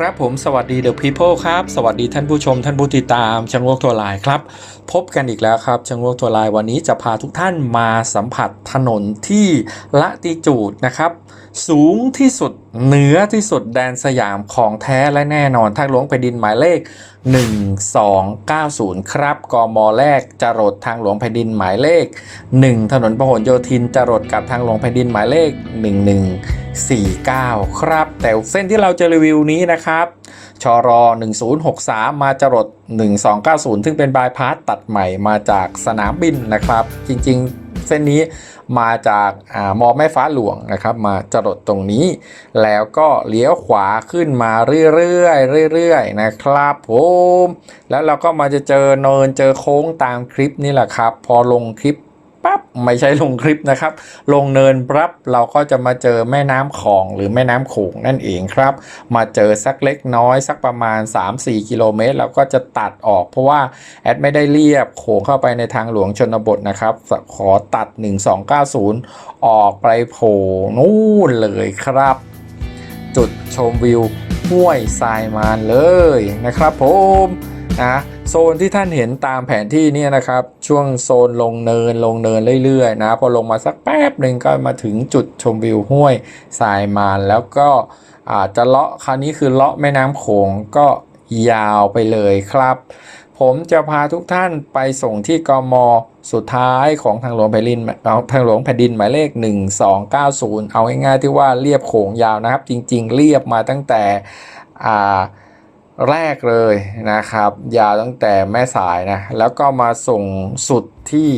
ครับผมสวัสดี The People ครับ สวัสดีท่านผู้ชม ท่านผู้ติดตามช่างโลกทัวร์ไลน์ครับ พบกันอีกแล้วครับช่างโลกทัวร์ไลน์วันนี้จะพาทุกท่านมาสัมผัสถนนที่ละติจูดนะครับ สูงที่สุดเหนือที่สุดแดนสยามของแท้และแน่นอนทางหลวงแผ่นดินหมายเลข 1290 ครับกมแรกจรดทางหลวงแผ่นดินหมายเลข 1 ถนนพหลโยธินจรดกับทางหลวงแผ่นดินหมายเลข 49 ครับ แต่เส้นที่เราจะรีวิวนี้นะครับชร1063 มาจรด 1290 ซึ่งเป็นบายพาสตัดใหม่มาจากสนามบินนะครับ จริงๆ เส้นนี้มาจากอามอแม่ฟ้าหลวงนะครับ มาจรดตรงนี้ แล้วก็เลี้ยวขวาขึ้นมาเรื่อยๆเรื่อยๆนะครับผมแล้วเราก็มาจะเจอเนินเจอโค้งตามคลิปนี่แหละครับ พอลงคลิป ปั๊บไม่ใช่ลงคลิปนะครับ ลงเนินปั๊บเราก็จะมาเจอแม่น้ำของหรือแม่น้ำโขงนั่นเองครับ มาเจอสักเล็กน้อยสักประมาณ 3-4 กิโลเมตรเราก็จะตัดออก เพราะว่าแอดไม่ได้เรียบโขงเข้าไปในทางหลวงชนบทนะครับขอตัด 1290 ออกไปโผล่นู่นเลยครับ จุดชมวิวห้วยทรายมานเลยนะครับผมนะ โซนที่ท่านเห็นตามแผนที่เนี่ยนะครับ ช่วงโซนลงเนินลงเนินเรื่อยๆนะพอลงมาสักแป๊บหนึ่งก็มาถึงจุดชมวิวห้วยทรายมานแล้วก็อาจจะเลาะคราวนี้คือเลาะแม่น้ำโขงก็ยาวไปเลยครับ ผมจะพาทุกท่านไปส่งที่กมสุดท้ายของทางหลวงแผ่นดินทางหลวงแผ่นดินหมายเลข 1290 เอาง่ายๆที่ว่าเรียบโขงยาวนะครับ จริง ๆ เรียบมาตั้งแต่อ่า แรกเลยนะครับ ยาวตั้งแต่แม่สายนะ แล้วก็มาส่งสุดที่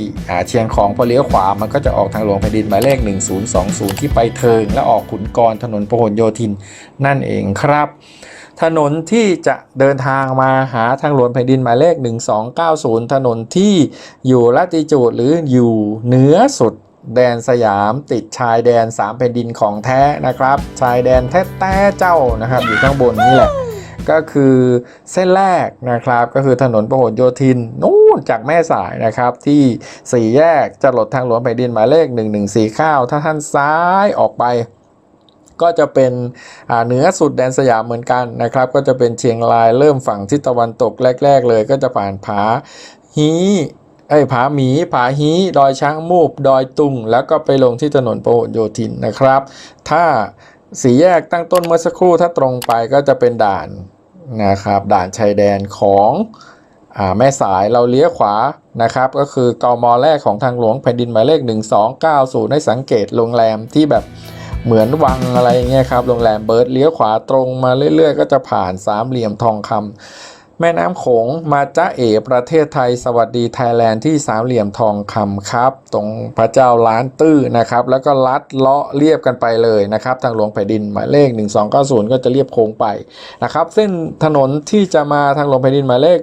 เชียงของพอเลี้ยวขวา มันก็จะออกทางหลวงแผ่นดินหมายเลข 1020 ที่ไปเทิง และออกขุนกรถนนพหลโยธินนั่นเองครับ ถนนที่จะเดินทางมาหาทางหลวงแผ่นดินหมายเลข 1290 ถนนที่อยู่ละติจูดหรืออยู่เหนือสุดแดนสยามติดชายแดน3แผ่นดินของแท้นะครับ ชายแดนแท้แต้เจ้านะครับ อยู่ข้างบนนี่แหละ ก็คือเส้นแรกนะครับ ก็คือถนนพหลโยธินนู่นจากแม่สายนะครับ ที่สี่แยกจะหลดทางหลวงแผ่นดินหมายเลข 1149 ถ้าท่านซ้ายออกไปก็จะเป็นเหนือสุดแดนสยามเหมือนกันนะครับ ก็จะเป็นเชียงรายเริ่มฝั่งทิศตะวันตกแรก ๆ เลย ก็จะผ่านผาฮีไอ้ผาหมีผาฮีดอยช้างมูบดอยตุง แล้วก็ไปลงที่ถนนพหลโยธินนะครับ ถ้าสี่แยกตั้งต้นเมื่อสักครู่ถ้าตรงไปก็จะเป็นด่าน นะครับด่านชายแดนของอแม่สายเราเลี้ยวขวานะครับก็คือกมแรกของทางหลวงแผ่นดินหมายเลข 1290ให้สังเกตโรงแรมที่แบบเหมือนวังอะไรเงี้ยครับโรงแรมเบิร์ดเลี้ยวขวาตรงมาเรื่อยๆ ก็จะผ่านสามเหลี่ยมทองคำ แม่น้ำโขงมาจ้าเอประเทศไทยสวัสดีไทยแลนด์ที่สามเหลี่ยมทองคำครับ ตรงพระเจ้าล้านตื้อนะครับ แล้วก็ลัดเลาะเรียบกันไปเลยนะครับ ทางหลวงแผ่นดินหมายเลข 1290 ก็จะเรียบโค้งไปนะครับเส้นถนนที่จะมาทางหลวงแผ่นดินหมายเลข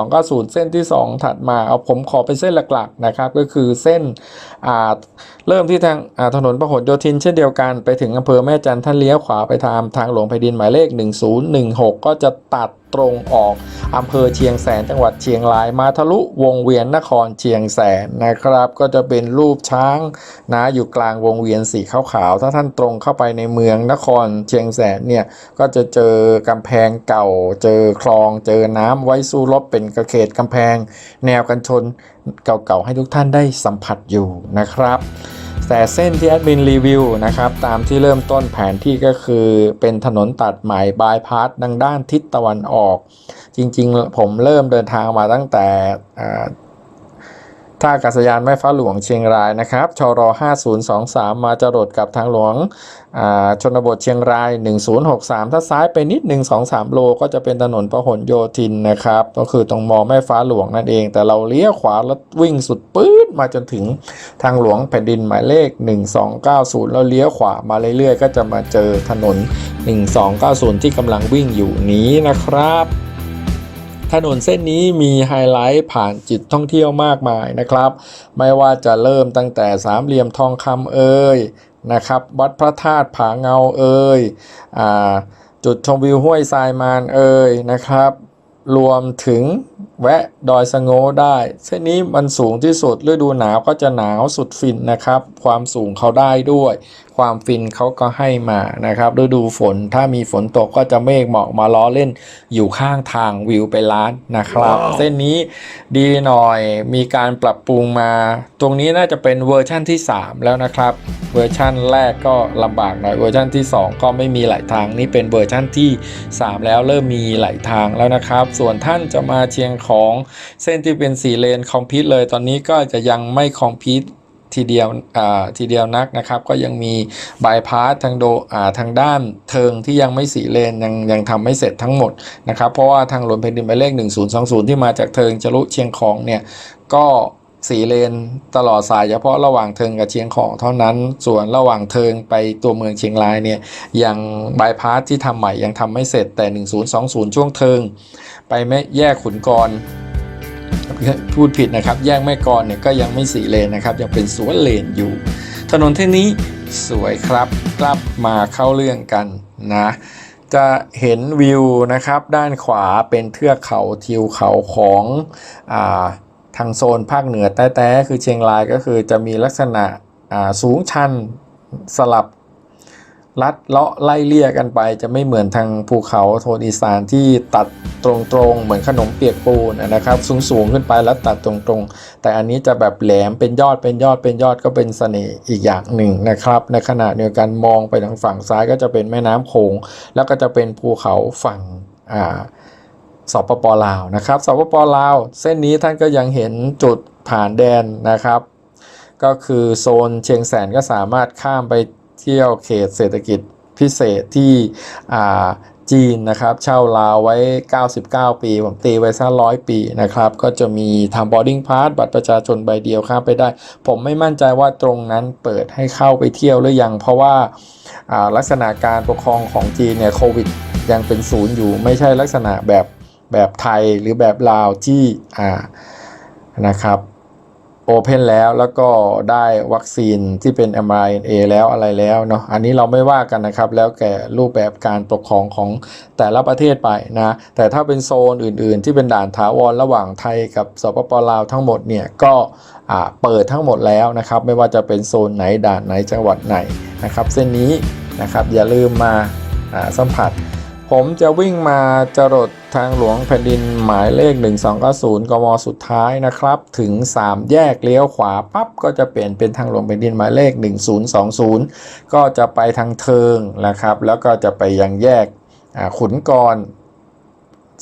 1290 เส้นที่ 2 ถัดมาเอาผมขอเป็นเส้นหลักๆนะครับก็คือเส้นอ่าเริ่มที่ทางถนนพหลโยธินเช่นเดียวกันไปถึงอำเภอแม่จันทร์ท่านเลี้ยวขวาไปทางทางหลวงแผ่นดินหมายเลข 1016 ก็จะตัดตรงออกอำเภอเชียงแสนจังหวัดเชียงรายมาทะลุวงเวียนนครเชียงแสนนะครับ ก็จะเป็นรูปช้างนะอยู่กลางวงเวียนสีขาวๆถ้าท่านตรงเข้าไปในเมืองนครเชียงแสนเนี่ยก็จะเจอกำแพงเก่า เจอคลอง เจอน้ำไว้สู้รบเป็นกระเขตกำแพง แนวกันชนเก่าๆให้ทุกท่านได้สัมผัสอยู่นะครับแต่เส้นที่แอดมินรีวิวนะครับตามที่เริ่มต้นแผนที่ก็คือเป็นถนนตัดใหม่บายพาสดังด้านทิศตะวันออก จริง ๆ ผมเริ่มเดินทางมาตั้งแต่ท่าอากาศยานแม่ฟ้าหลวงเชียงรายนะครับชร5023 มาจรดกับทางหลวงชนบทเชียงราย 1063 ถ้าซ้ายไปนิด 1 2 3 โลก็จะเป็นถนนพหลโยธินนะครับ ก็คือตรงมอแม่ฟ้าหลวงนั่นเอง แต่เราเลี้ยวขวาแล้ววิ่งสุดปื๊ดมาจนถึงทางหลวงแผ่นดินหมายเลข 1290 แล้วเลี้ยวขวามาเรื่อยๆ ก็จะมาเจอถนน 1290 ที่กำลังวิ่งอยู่นี้นะครับ ถนนเส้นนี้มีไฮไลท์ผ่านจุดท่องเที่ยวมากมายนะครับ ไม่ว่าจะเริ่มตั้งแต่สามเหลี่ยมทองคำเอ่ยนะครับ วัดพระธาตุผาเงาเอ่ยอ่าจุดชมวิวห้วยทรายมานเอ่ยนะครับ รวมถึงแวะดอยสะโงได้ เส้นนี้มันสูงที่สุดฤดูหนาวก็จะหนาวสุดฟินนะครับ ความสูงเขาได้ด้วย ความฟินเขาก็ให้มานะครับฤดูฝนถ้ามีฝนตกก็จะเมฆหมอกมาล้อเล่นอยู่ข้างทางวิวไปร้านนะครับ เส้นนี้ดีหน่อยมีการปรับปรุงมา ตรงนี้น่าจะเป็นเวอร์ชั่นที่ 3 แล้วนะครับ เวอร์ชั่นแรกก็ลำบากหน่อยเวอร์ชั่นที่ 2 ก็ไม่มีไหลทางนี่เป็นเวอร์ชั่นที่ 3 แล้วเริ่มมีไหลทางแล้วนะครับ ส่วนท่านจะมาเชียงของเส้นที่เป็น4เลนคอมพิวเลยตอนนี้ก็จะยังไม่คอมพิว ทีเดียวทีเดียวนักนะครับ ก็ยังมีบายพาสทางโดาทางด้านเทิงที่ยังไม่สีเลนยังยังทำไม่เสร็จทั้งหมดนะครับ เพราะว่าทางหลวงแผ่นดินหมายเลข 1020 ที่มาจากเทิงจรุเชียงของเนี่ยก็สีเลนตลอดสายเฉพาะระหว่างเทิงกับเชียงของเท่านั้น ส่วนระหว่างเทิงไปตัวเมืองเชียงรายเนี่ยยังบายพาสที่ทำใหม่ยังทำไม่เสร็จแต่ 1020 ช่วงเทิง ไปแม่แยกขุนกร พูดผิดนะครับ แยกแม่กลอนเนี่ยก็ยังไม่สีเลนนะครับ ยังเป็นสวนเลนอยู่ ถนนเส้นนี้สวยครับกลับมาเข้าเรื่องกันนะ จะเห็นวิวนะครับ ด้านขวาเป็นเทือกเขาทิวเขาของอาทางโซนภาคเหนือแต้ๆคือเชียงรายก็คือจะมีลักษณะสูงชันสลับ ลัดเลาะไล่เลี่ยกันไป จะไม่เหมือนทางภูเขาโทนอีสานที่ตัดตรงๆ เหมือนขนมเปียกปูนนะครับ สูงๆขึ้นไปแล้วตัดตรงๆ แต่อันนี้จะแบบแหลมเป็นยอดเป็นยอดเป็นยอดก็เป็นเสน่ห์อีกอย่างหนึ่งนะครับ ในขณะเดียวกันมองไปทางฝั่งซ้ายก็จะเป็นแม่น้ำโขงแล้วก็จะเป็นภูเขาฝั่งอ่าสปปลาวนะครับสปปลาว เส้นนี้ท่านก็ยังเห็นจุดผ่านแดนนะครับ ก็คือโซนเชียงแสนก็สามารถข้ามไป เที่ยวเขตเศรษฐกิจพิเศษที่จีนนะครับเช่าลาวไว้ 99 ปี ผมตีไว้สักร้อยปีนะครับ ก็จะมีทำ boarding pass บัตรประชาชนใบเดียวข้ามไปได้ ผมไม่มั่นใจว่าตรงนั้นเปิดให้เข้าไปเที่ยวหรือยัง เพราะว่าลักษณะการปกครองของจีนเนี่ยโควิดยังเป็นศูนย์อยู่ ไม่ใช่ลักษณะแบบแบบไทยหรือแบบลาวที่นะครับ โอเพนแล้วแล้วก็ได้วัคซีนที่เป็น mRNA แล้วอะไรแล้วเนาะอันนี้เราไม่ว่ากันนะครับ แล้วแก่รูปแบบการปกครองของแต่ละประเทศไปนะ แต่ถ้าเป็นโซนอื่นๆ ที่เป็นด่านถาวรระหว่างไทยกับสปปลาวทั้งหมดเนี่ยก็เปิดทั้งหมดแล้วนะครับ ไม่ว่าจะเป็นโซนไหนด่านไหนจังหวัดไหนนะครับ เส้นนี้นะครับอย่าลืมมาสัมผัส ผมจะวิ่งมาจรดทางหลวงแผ่นดินหมายเลข 1290 กมสุดท้ายนะครับ ถึง 3 แยกเลี้ยวขวาปั๊บก็จะเปลี่ยนเป็นทางหลวงแผ่นดินหมายเลข 1020 ก็จะไปทางเทิงนะครับ แล้วก็จะไปยังแยกขุนกร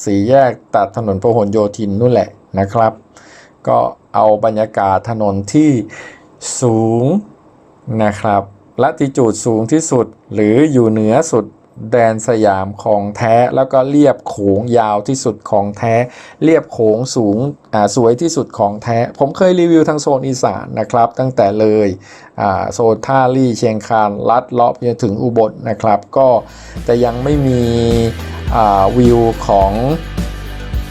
สีแยกตัดถนนพหลโยธินนู่นแหละนะครับ ก็เอาบรรยากาศถนนที่สูงนะครับลัติจูดสูงที่สุดหรืออยู่เหนือสุด แดนสยามของแท้แล้วก็เรียบโขงยาวที่สุดของแท้ เรียบโขงสูงอ่าสวยที่สุดของแท้ ผมเคยรีวิวทางโซนอีสานนะครับ ตั้งแต่เลยอ่าโซนท่าลี่เชียงคานลัดเลาะไปจนถึงอุบลนะครับ ก็จะยังไม่มีอ่าวิวของ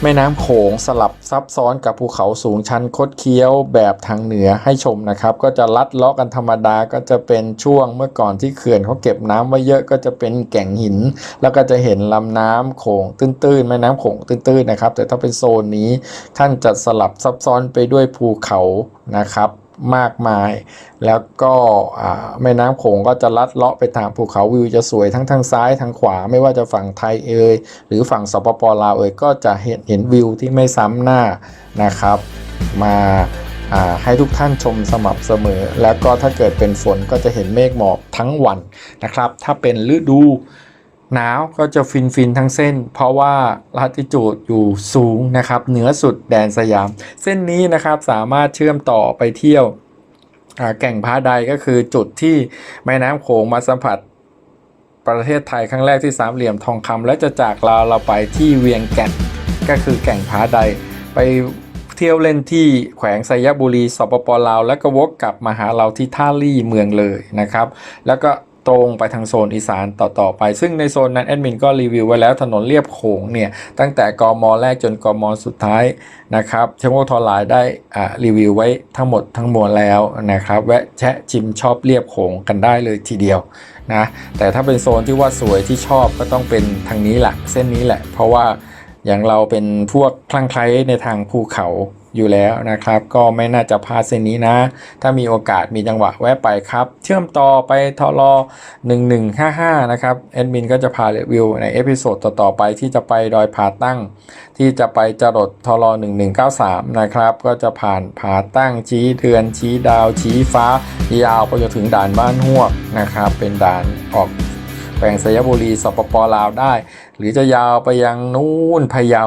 แม่น้ำโขงสลับซับซ้อนกับภูเขาสูงชันคดเคี้ยวแบบทางเหนือให้ชมนะครับ ก็จะลัดเลาะกันธรรมดาก็จะเป็นช่วงเมื่อก่อนที่เขื่อนเขาเก็บน้ำไว้เยอะก็จะเป็นแก่งหิน แล้วก็จะเห็นลำน้ำโขงตื้นๆแม่น้ำโขงตื้นๆนะครับ แต่ถ้าเป็นโซนนี้ท่านจะสลับซับซ้อนไปด้วยภูเขานะครับ มากมาย แล้วก็แม่น้ำโขงก็จะลัดเลาะไปทางภูเขาวิวจะสวยทั้งทางซ้ายทางขวาไม่ว่าจะฝั่งไทยเอ่ยหรือฝั่งสปปลาวเอ่ยก็จะเห็นเห็นวิวที่ไม่ซ้ำหน้านะครับ มาอ่าให้ทุกท่านชมสม่ำเสมอ แล้วก็ถ้าเกิดเป็นฝนก็จะเห็นเมฆหมอกทั้งวันนะครับ ถ้าเป็นฤดู หนาวก็จะฟินฟินทั้งเส้น เพราะว่าลัติจูดอยู่สูงนะครับเหนือสุดแดนสยาม เส้นนี้นะครับสามารถเชื่อมต่อไปเที่ยวแก่งพาใดก็คือจุดที่แม่น้ำโขงมาสัมผัสประเทศไทยครั้งแรกที่สามเหลี่ยมทองคำและจะจากเราเราไปที่เวียงแก่นก็คือแก่งพาใดไปเที่ยวเล่นที่แขวงไซยบุรีสปปลาว แล้วก็วกกลับมาหาเราที่ท่าลี่เมืองเลยนะครับ แล้วก็ ตรงไปทางโซนอีสานต่อๆไป ซึ่งในโซนนั้นแอดมินก็รีวิวไว้แล้วถนนเรียบโขงเนี่ย ตั้งแต่กมแรกจนกมสุดท้ายนะครับเชมโมทอไลน์ได้รีวิวไว้ทั้งหมดทั้งมวลแล้วนะครับแวะแชะชิมชอบเรียบโขงกันได้เลยทีเดียวนะแต่ถ้าเป็นโซนที่ว่าสวยที่ชอบก็ต้องเป็นทางนี้แหละเส้นนี้แหละ เพราะว่าอย่างเราเป็นพวกคลั่งไคล้ในทางภูเขา อยู่แล้วนะครับ ก็ไม่น่าจะพลาดเส้นนี้นะ ถ้ามีโอกาสมีจังหวะแวะไปครับ เชื่อมต่อไปทอร1155 นะครับแอดมินก็จะพารีวิวในเอพิโซดต่อๆไปที่จะไปดอยผาตั้ง ที่จะไปจรดทอร1193 นะครับ ก็จะผ่านผาตั้งชี้เดือนชี้ดาว ชี้ฟ้ายาวไปจนถึงด่านบ้านหวกนะครับ เป็นด่านออกแขวงสยบุรีสปปลาวได้ หรือจะยาวไปยังนู่นพะเยา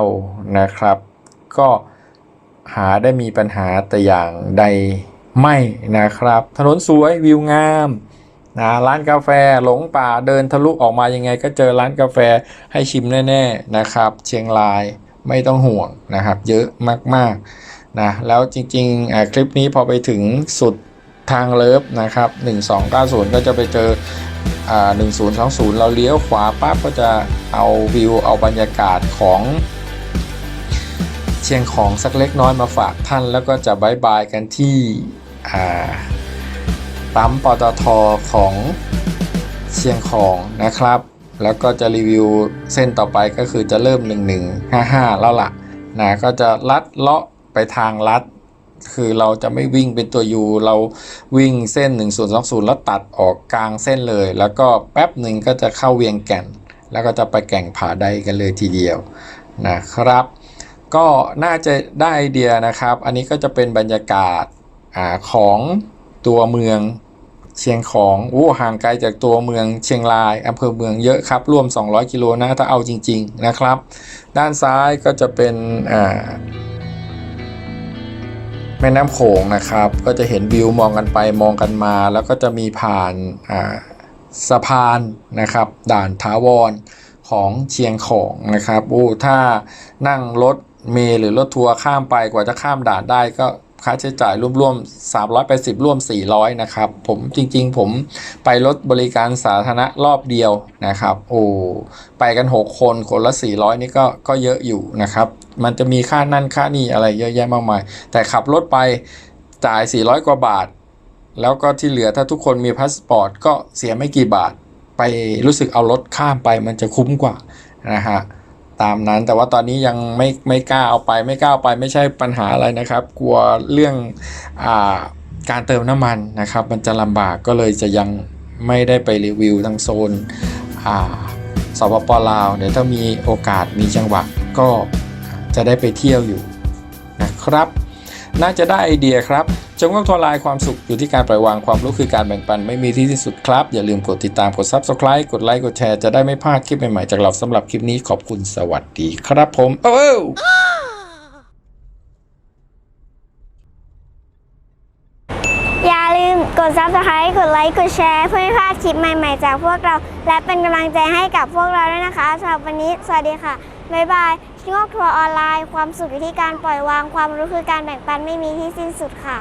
นะครับ ก็ หาได้มีปัญหาแต่อย่างใดไม่นะครับ ถนนสวยวิวงามนะร้านกาแฟหลงป่าเดินทะลุออกมายังไง ก็เจอร้านกาแฟให้ชิมแน่ ๆนะครับ เชียงรายไม่ต้องห่วงนะครับ เยอะมากๆนะแล้วจริงๆคลิปนี้พอไปถึงสุดทางเลิฟนะครับ 1290 ก็จะไปเจออ่า1020 เราเลี้ยวขวาปั๊บก็จะเอาวิวเอาบรรยากาศของ เชียงของสักเล็กน้อยมาฝากท่าน แล้วก็จะบายบายกันที่อ่าปั๊มปตทของเชียงของนะครับ แล้วก็จะรีวิวเส้นต่อไปก็คือจะเริ่ม 1155 แล้วล่ะนะก็จะลัดเลาะไปทางลัด คือเราจะไม่วิ่งเป็นตัวยูเราวิ่งเส้น 1020 แล้วตัดออกกลางเส้นเลย แล้วก็แป๊บหนึ่งก็จะเข้าเวียงแก่น แล้วก็จะไปแก่งผาใดกันเลยทีเดียวนะครับ ก็น่าจะได้ไอเดียนะครับ อันนี้ก็จะเป็นบรรยากาศอาของตัวเมืองเชียงของโอ้ห่างไกลจากตัวเมืองเชียงรายอำเภอเมืองเยอะครับ รวม 200 กิโลนะถ้าเอาจริง ๆนะครับ ด้านซ้ายก็จะเป็นแม่น้ำโขงนะครับ ก็จะเห็นวิวมองกันไปมองกันมา แล้วก็จะมีผ่านาสะพานนะครับ ด่านถาวรของเชียงของนะครับโอ้ถ้านั่งรถ เมล์หรือรถทัวร์ข้ามไปกว่าจะข้ามด่านได้ก็ค่าใช้จ่ายร่วมๆ380ร่วม 400 นะครับ ผมจริงๆ ผมไปรถบริการสาธารณะรอบเดียวนะครับ โอ้ ไปกัน 6 คนคนละ 400 นี่ก็ก็เยอะอยู่นะครับ มันจะมีค่านั่นค่านี่อะไรเยอะแยะมากมาย แต่ขับรถไปจ่าย 400 กว่าบาท แล้วก็ที่เหลือถ้าทุกคนมีพาสปอร์ตก็เสียไม่กี่บาท ไปรู้สึกเอารถข้ามไปมันจะคุ้มกว่านะฮะ ตามนั้น แต่ว่าตอนนี้ยังไม่ไม่กล้าเอาไป ไม่กล้าเอาไปไม่ใช่ปัญหาอะไรนะครับ กลัวเรื่องอาการเติมน้ำมันนะครับ มันจะลำบากก็เลยจะยังไม่ได้ไปรีวิวทางโซนอ่าสปปลาวเดี๋ยวถ้ามีโอกาสมีจังหวะก็จะได้ไปเที่ยวอยู่นะครับ น่าจะได้ไอเดียครับ จงว่าทลายความสุขอยู่ที่การปล่อยวางความรู้คือการแบ่งปันไม่มีที่ที่สุดครับ อย่าลืมกดติดตามกด Subscribe กดไลค์กดแชร์จะได้ไม่พลาดคลิปใหม่ๆจากเราสำหรับคลิปนี้ขอบคุณสวัสดีครับผมโอ้อย่าลืมกด subscribe กดไลค์กดแชร์เพื่อไม่พลาดคลิปใหม่ๆจากพวกเรา และเป็นกำลังใจให้กับพวกเราด้วยนะคะสำหรับวันนี้ สวัสดีค่ะบ๊ายบาย งโงกทัวร์ออนไลน์ ความสุขอยู่ที่การปล่อยวาง ความรู้คือการแบ่งปันไม่มีที่สิ้นสุดค่ะ